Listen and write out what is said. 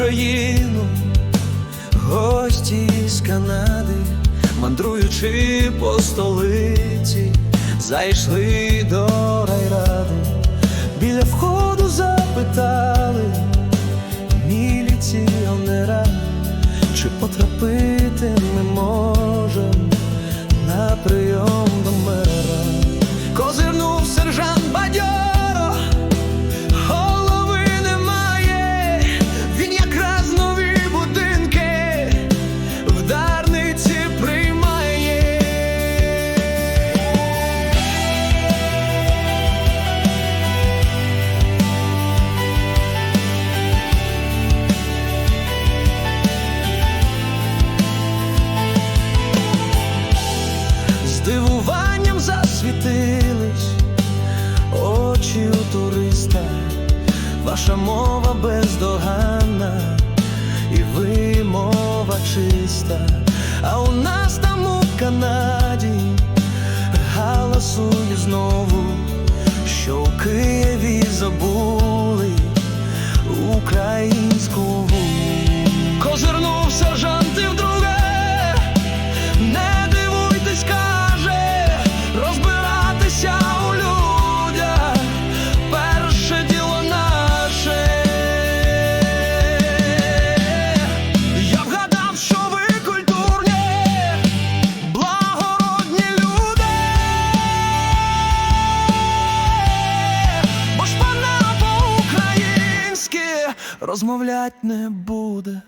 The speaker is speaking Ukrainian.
Україну, гості з Канади, мандруючи по столиці, зайшли до райради, біля входу запитали міліціонера, чи потрапити ми можем на прийом ваша мова бездоганна, і вимова чиста, а у нас там у Канаді галасує знову, що у Києві забули українську розмовлять не буде.